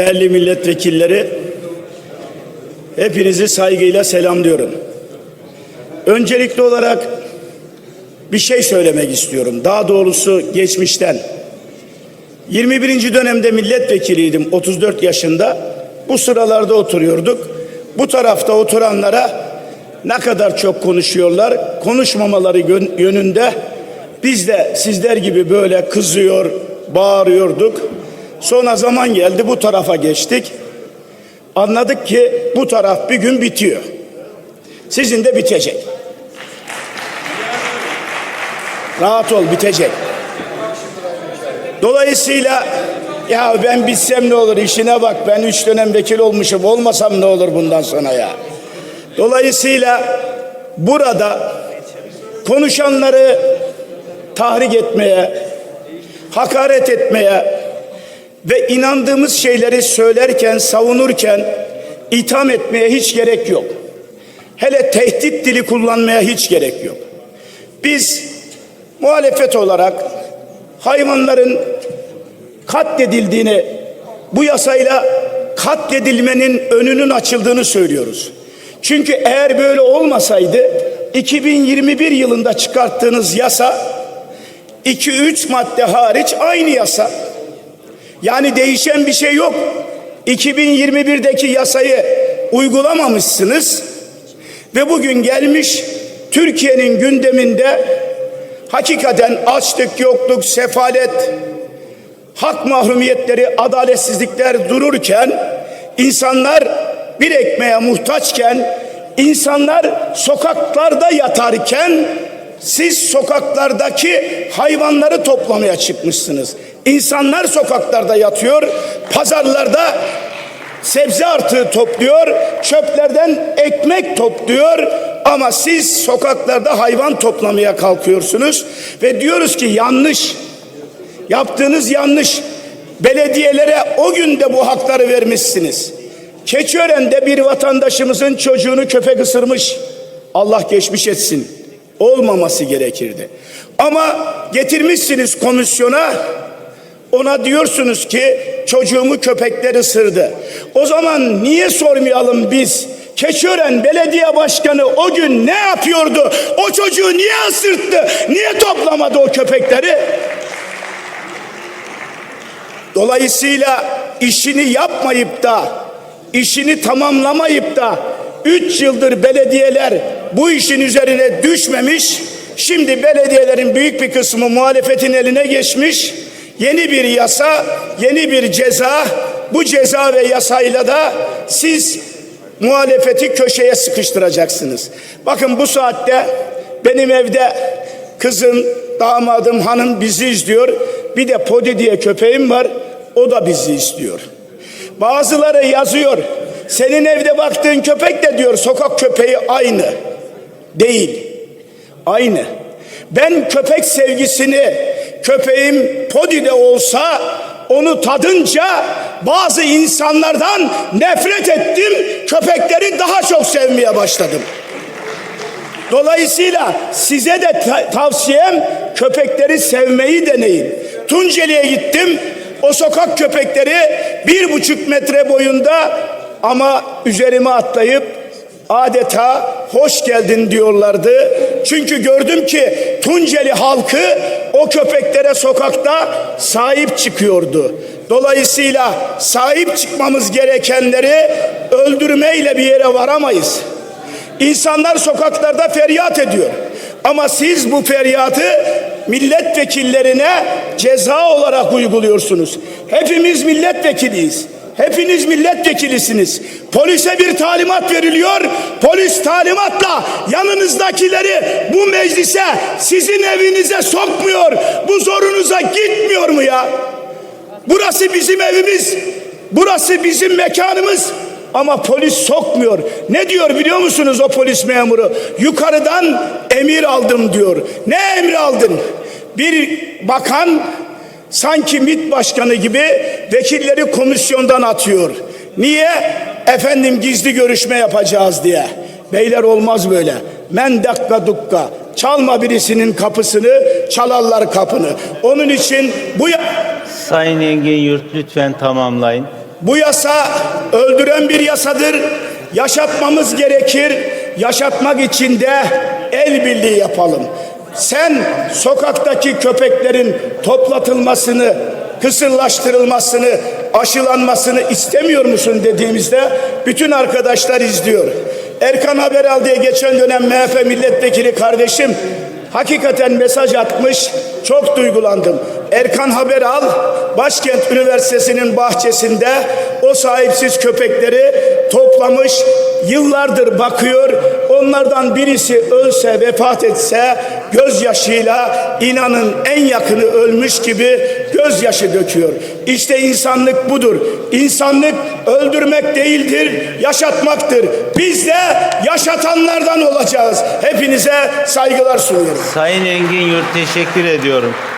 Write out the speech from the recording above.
Değerli milletvekilleri, hepinizi saygıyla selamlıyorum. Öncelikli olarak bir şey söylemek istiyorum. Daha doğrusu geçmişten. 21. dönemde milletvekiliydim 34 yaşında. Bu sıralarda oturuyorduk. Bu tarafta oturanlara ne kadar çok konuşuyorlar, konuşmamaları yön- yönünde biz de sizler gibi böyle kızıyor, bağırıyorduk. Sonra zaman geldi bu tarafa geçtik. Anladık ki bu taraf bir gün bitiyor. Sizin de bitecek. Rahat ol bitecek. Dolayısıyla ya ben bitsem ne olur işine bak ben üç dönem vekil olmuşum olmasam ne olur bundan sonra ya. Dolayısıyla burada konuşanları tahrik etmeye, hakaret etmeye ve inandığımız şeyleri söylerken, savunurken itham etmeye hiç gerek yok. Hele tehdit dili kullanmaya hiç gerek yok. Biz muhalefet olarak hayvanların katledildiğini, bu yasayla katledilmenin önünün açıldığını söylüyoruz. Çünkü eğer böyle olmasaydı 2021 yılında çıkarttığınız yasa 2-3 madde hariç aynı yasa. Yani değişen bir şey yok. 2021'deki yasayı uygulamamışsınız ve bugün gelmiş Türkiye'nin gündeminde hakikaten açlık, yokluk, sefalet, hak mahrumiyetleri, adaletsizlikler dururken, insanlar bir ekmeğe muhtaçken, insanlar sokaklarda yatarken, siz sokaklardaki hayvanları toplamaya çıkmışsınız. İnsanlar sokaklarda yatıyor, pazarlarda sebze artığı topluyor, çöplerden ekmek topluyor ama siz sokaklarda hayvan toplamaya kalkıyorsunuz ve diyoruz ki yanlış. Yaptığınız yanlış. Belediyelere o günde bu hakları vermişsiniz. Keçiören'de bir vatandaşımızın çocuğunu köpek ısırmış. Allah geçmiş etsin. Olmaması gerekirdi. Ama getirmişsiniz komisyona. Ona diyorsunuz ki çocuğumu köpekler ısırdı. O zaman niye sormayalım biz? Keçiören Belediye Başkanı o gün ne yapıyordu? O çocuğu niye ısırttı? Niye toplamadı o köpekleri? Dolayısıyla işini yapmayıp da, işini tamamlamayıp da 3 yıldır belediyeler bu işin üzerine düşmemiş. Şimdi belediyelerin büyük bir kısmı muhalefetin eline geçmiş. Yeni bir yasa, yeni bir ceza. Bu ceza ve yasayla da siz muhalefeti köşeye sıkıştıracaksınız. Bakın bu saatte benim evde kızım, damadım, hanım bizi izliyor. Bir de Podi diye köpeğim var. O da bizi istiyor. Bazıları yazıyor. Senin evde baktığın köpek de diyor sokak köpeği aynı. Değil. Aynı. Ben köpek sevgisini köpeğim Podi'de olsa onu tadınca bazı insanlardan nefret ettim. Köpekleri daha çok sevmeye başladım. Dolayısıyla size de ta- tavsiyem köpekleri sevmeyi deneyin. Tunceli'ye gittim. O sokak köpekleri bir buçuk metre boyunda ama üzerime atlayıp adeta hoş geldin diyorlardı. Çünkü gördüm ki Tunceli halkı o köpeklere sokakta sahip çıkıyordu. Dolayısıyla sahip çıkmamız gerekenleri öldürmeyle bir yere varamayız. İnsanlar sokaklarda feryat ediyor. Ama siz bu feryatı milletvekillerine ceza olarak uyguluyorsunuz. Hepimiz milletvekiliyiz. Hepiniz milletvekilisiniz. Polise bir talimat veriliyor. Polis talimatla yanınızdakileri bu meclise sizin evinize sokmuyor. Bu zorunuza gitmiyor mu ya? Burası bizim evimiz. Burası bizim mekanımız. Ama polis sokmuyor. Ne diyor biliyor musunuz o polis memuru? Yukarıdan emir aldım diyor. Ne emir aldın? Bir bakan sanki MİT başkanı gibi vekilleri komisyondan atıyor. Niye? Efendim gizli görüşme yapacağız diye. Beyler olmaz böyle. Men dakika dukka. Çalma birisinin kapısını, çalarlar kapını. Onun için bu ya- Sayın Engin Yurt lütfen tamamlayın. Bu yasa öldüren bir yasadır. Yaşatmamız gerekir. Yaşatmak için de el birliği yapalım. Sen sokaktaki köpeklerin toplatılmasını, kısırlaştırılmasını, aşılanmasını istemiyor musun dediğimizde bütün arkadaşlar izliyor. Erkan Haberal diye geçen dönem MHP milletvekili kardeşim hakikaten mesaj atmış. Çok duygulandım. Erkan Haberal Başkent Üniversitesi'nin bahçesinde o sahipsiz köpekleri toplamış. Yıllardır bakıyor. Onlardan birisi ölse, vefat etse gözyaşıyla inanın en yakını ölmüş gibi gözyaşı döküyor. İşte insanlık budur. İnsanlık öldürmek değildir, yaşatmaktır. Biz de yaşatanlardan olacağız. Hepinize saygılar sunuyorum. Sayın Engin Yurt teşekkür ediyorum.